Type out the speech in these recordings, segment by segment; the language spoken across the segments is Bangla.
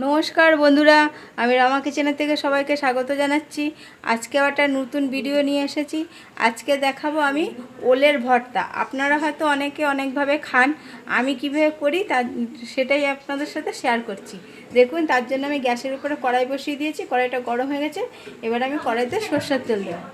নমস্কার বন্ধুরা, আমি রামা কিচেনের থেকে সবাইকে স্বাগত জানাচ্ছি। আজকে একটা নতুন ভিডিও নিয়ে এসেছি। আজকে দেখাবো আমি ওলের ভর্তা। আপনারা হয়তো অনেকে অনেকভাবে খান, আমি কীভাবে করি তার, সেটাই আপনাদের সাথে শেয়ার করছি। দেখুন, তার জন্য আমি গ্যাসের উপরে কড়াই বসিয়ে দিয়েছি, কড়াইটা গরম হয়ে গেছে, এবার আমি কড়াইতে সর্ষের তেল দেবো।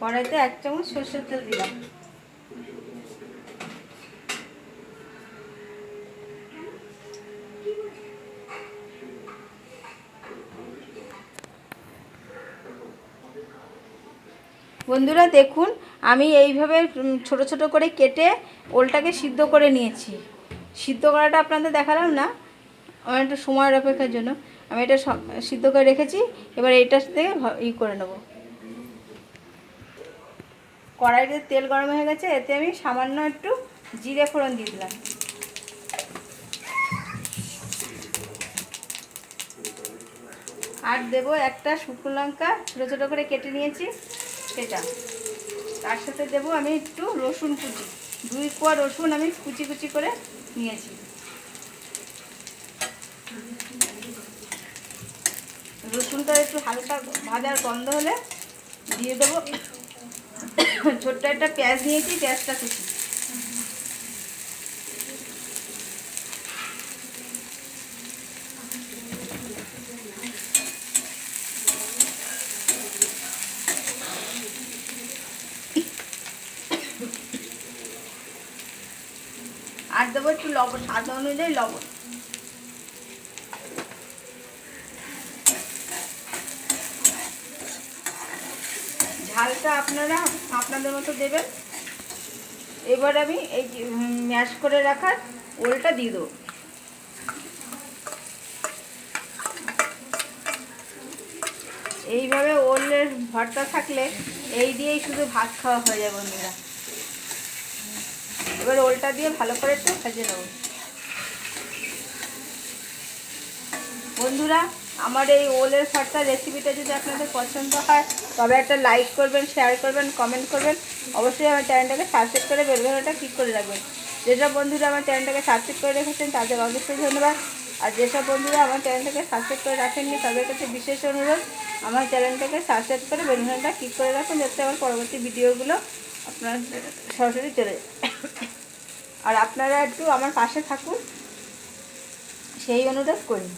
কড়াইতে এক চামচ সর্ষের তেল দিলাম। বন্ধুরা দেখুন, আমি এইভাবে ছোট ছোট করে কেটে ওলটাকে সিদ্ধ করে নিয়েছি। সিদ্ধ করাটা আপনাদের দেখালাম না, আমার একটু সময়ের অপেক্ষার জন্য। আমি এটা সিদ্ধ করে রেখেছি, এবার এইটার থেকে ই করে নেব। কড়াইতে তেল গরম হয়ে গেছে, এতে আমি সামান্য একটু জিরে ফোড়ন দিয়ে দিলাম। আর দেবো একটা শুকনো লঙ্কা, ছোটো ছোটো করে কেটে নিয়েছি সেটা। তার সাথে দেবো আমি একটু রসুন কুচি। দুই কোয়া রসুন আমি কুচি কুচি করে নিয়েছি। রসুনটা একটু হালকা ভাজার গন্ধ হলে দিয়ে দেবো। ছোট্ট একটা পেঁয়াজ নিয়েছি পেঁয়াজটা কুচি। আর দেবো একটু লবণ স্বাদ অনুযায়ী লবণ। ঝালটা আপনারা আপনাদের মতো দেবেন। এবার আমি এই ম্যাশ করে রাখার ওলটা দিয়ে দেবো। এইভাবে ওলের ভর্তা থাকলে এই দিয়েই শুধু ভাত খাওয়া হয়ে যায় বন্ধুরা। এবার ওলটা দিয়ে ভালো করে একটু ভেজে নেব। বন্ধুরা, আমার এই ওলের ভর্তা রেসিপিটা যদি আপনাদের পছন্দ হয়, তবে একটা লাইক করবেন শেয়ার করবেন কমেন্ট করবেন। অবশ্যই আমার চ্যানেলটাকে সাবস্ক্রাইব করে বেলবেলাটা ক্লিক করে রাখবেন। যেসব বন্ধুরা আমার চ্যানেলটাকে সাবস্ক্রাইব করে রেখেছেন, তাদের অবশ্যই ধন্যবাদ। আর যেসব বন্ধুরা আমার চ্যানেলটাকে সাবস্ক্রাইব করে রাখেননি, তাদের কাছে বিশেষ অনুরোধ, আমার চ্যানেলটাকে সাবস্ক্রাইব করে বেলবেলাটা ক্লিক করে রাখুন, যাতে আমার পরবর্তী ভিডিওগুলো আপনার সরাসরি চলে আর আপনারা একটু আমার পাশে থাকুন, সেই অনুরোধ করি।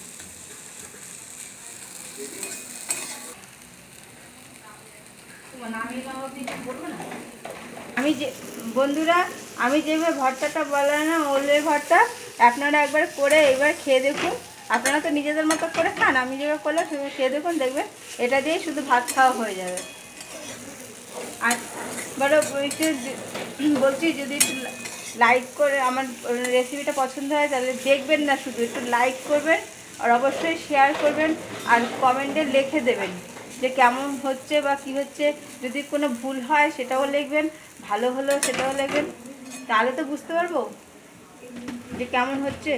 আমি যে, বন্ধুরা, আমি যেভাবে ভর্তাটা বললাম না ওলের ভর্তা, আপনারা একবার করে এবার খেয়ে দেখুন। আপনারা তো নিজেদের মতো করে খান, আমি যেভাবে করলাম সেভাবে খেয়ে দেখুন, দেখবেন এটা দিয়ে শুধু ভাত খাওয়া হয়ে যাবে। আর একটু বলছি যদি লাইক করে আমার রেসিপিটা পছন্দ হয়, তাহলে দেখবেন না শুধু, একটু লাইক করবেন। আর অবশ্যই শেয়ার করবেন আর কমেন্টে লিখে দেবেন যে কেমন হচ্ছে বা কি হচ্ছে। যদি কোনো ভুল হয় সেটাও লিখবেন, ভালো হলো সেটাও লিখবেন। তাহলে তো বুঝতে পারব যে কেমন হচ্ছে।